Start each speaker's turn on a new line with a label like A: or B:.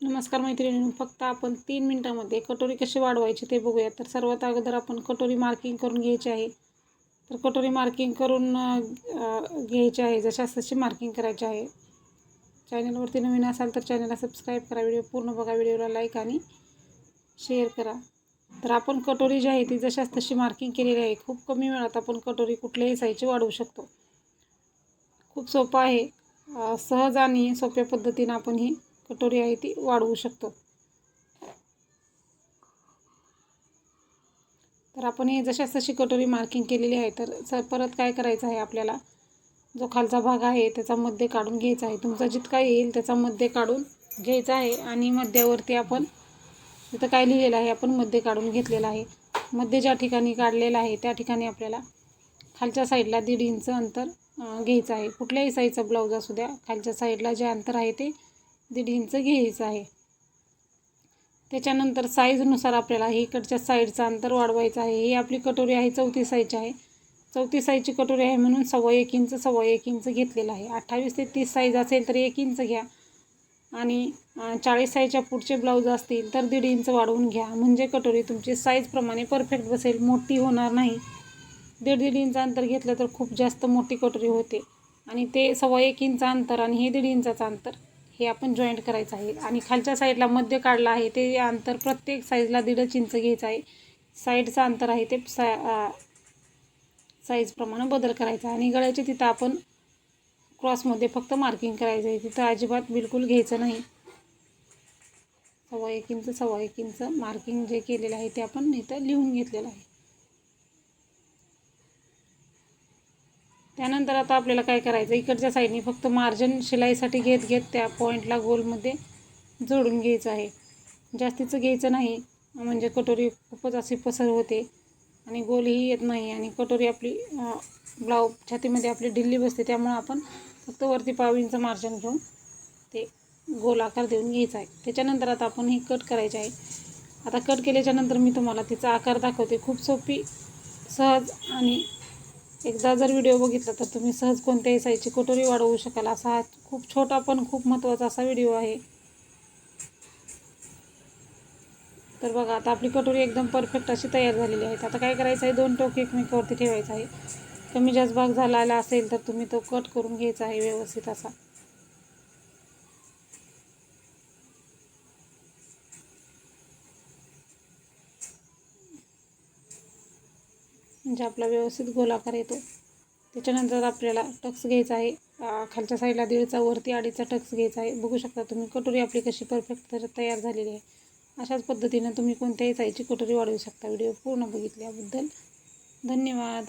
A: नमस्कार मैत्रिणी फक्त आपण तीन मिनटामध्ये कटोरी कशी वाढवायची ते बघूया. तर सर्वात अगोदर आपण कटोरी मार्किंग करून घ्यायची आहे. तर कटोरी मार्किंग करून घ्यायची आहे जशा तशी मार्किंग करायची आहे. चॅनलवरती नवीन असाल तर चॅनलला सबस्क्राईब करा व्हिडिओ पूर्ण बघा व्हिडिओला लाईक आणि शेअर करा. तर आपण कटोरी जी आहे ती जशाच तशी मार्किंग केलेली आहे. खूप कमी वेळात आपण कटोरी कुठल्याही साईजची वाढवू शकतो. खूप सोपं आहे. सहज आणि सोप्या पद्धतीनं आपण ही कटोरी आहे ती वाढवू शकतो. तर आपण हे जशाच तशी कटोरी मार्किंग केलेली आहे तर सर परत काय करायचं आहे आपल्याला? जो खालचा भाग आहे त्याचा मध्य काढून घ्यायचा आहे. तुमचा जितका येईल त्याचा मध्य काढून घ्यायचा आहे आणि मध्यावरती आपण इथं काय लिहिलेलं आहे आपण मध्य काढून घेतलेलं आहे. मध्य ज्या ठिकाणी काढलेलं आहे त्या ठिकाणी आपल्याला खालच्या साईडला दीड इंच अंतर घ्यायचं आहे. कुठल्याही साईजचा ब्लाऊज असू द्या खालच्या साईडला जे अंतर आहे ते दीड इंच घ्यायचं आहे. त्याच्यानंतर साईजनुसार आपल्याला हे इकडच्या साईडचं अंतर वाढवायचं आहे. ही आपली कटोरी आहे चौथी साईजची आहे. चौथी साईजची कटोरी आहे म्हणून सव्वा एक इंच सव्वा एक इंच घेतलेलं आहे. अठ्ठावीस ते तीस साईज असेल तर एक इंच घ्या. आणि चाळीस साईजच्या पुढचे ब्लाऊज असतील तर दीड इंच वाढवून घ्या. म्हणजे कटोरी तुमची साईजप्रमाणे परफेक्ट बसेल. मोठी होणार नाही. दीड दीड इंच अंतर घेतलं तर खूप जास्त मोठी कटोरी होते. आणि ते सव्वा एक इंच अंतर आणि हे दीड इंचाचं अंतर. हे आपण जॉईंट करायचं आहे. आणि खालच्या साईडला मध्य काढलं आहे ते अंतर प्रत्येक साईजला दीडच इंच घ्यायचं आहे. साईडचं अंतर आहे ते सा अं, साईजप्रमाणे बदल करायचा. आणि गळ्याचे तिथं आपण क्रॉसमध्ये फक्त मार्किंग करायचं आहे. तिथं अजिबात बिलकुल घ्यायचं नाही. सव्वा एक इंच सव्वा एक इंच मार्किंग जे केलेलं आहे ते आपण इथं लिहून घेतलेलं आहे. त्यानंतर आता आपल्याला काय करायचं? इकडच्या साईडने फक्त मार्जिन शिलाईसाठी घेत घेत त्या पॉईंटला गोलमध्ये जोडून घ्यायचं आहे. जास्तीचं घ्यायचं नाही म्हणजे कटोरी खूपच अशी पसर होते आणि गोलही येत नाही आणि कटोरी आपली ब्लाऊ छातीमध्ये आपली ढिल्ली बसते त्यामुळं आपण फक्त वरती पाव मार्जन मार्जिन घेऊन ते गोल आकार देऊन घ्यायचा आहे. त्याच्यानंतर आता आपण ही कट करायची आहे. आता कट केल्याच्यानंतर मी तुम्हाला तिचा आकार दाखवते. खूप सोपी सहज आणि एकदा जर व्हिडिओ बघितला तर तुम्ही सहज कोणत्याही साईजची कटोरी वाढवू शकाल. असा हा खूप छोटा पण खूप महत्त्वाचा असा व्हिडिओ आहे. तर बघा आता आपली कटोरी एकदम परफेक्ट अशी तयार झालेली आहे. आता काय करायचं आहे? दोन टोके एकमेकावरती ठेवायचं आहे. कमी जास्त भाग झालेला असेल तर तुम्ही तो कट करून घ्यायचा आहे व्यवस्थित असा. म्हणजे आपला व्यवस्थित गोलाकार येतो. त्याच्यानंतर आपल्याला टक्स घ्यायचा आहे. खालच्या साईडला दीडचा वरती अडीचा टक्स घ्यायचा आहे. बघू शकता तुम्ही कटोरी आपली कशी परफेक्ट तर तयार झालेली आहे. अशाच पद्धतीनं तुम्ही कोणत्याही साईजची कटोरी वाढवू शकता. व्हिडिओ पूर्ण बघितल्याबद्दल धन्यवाद.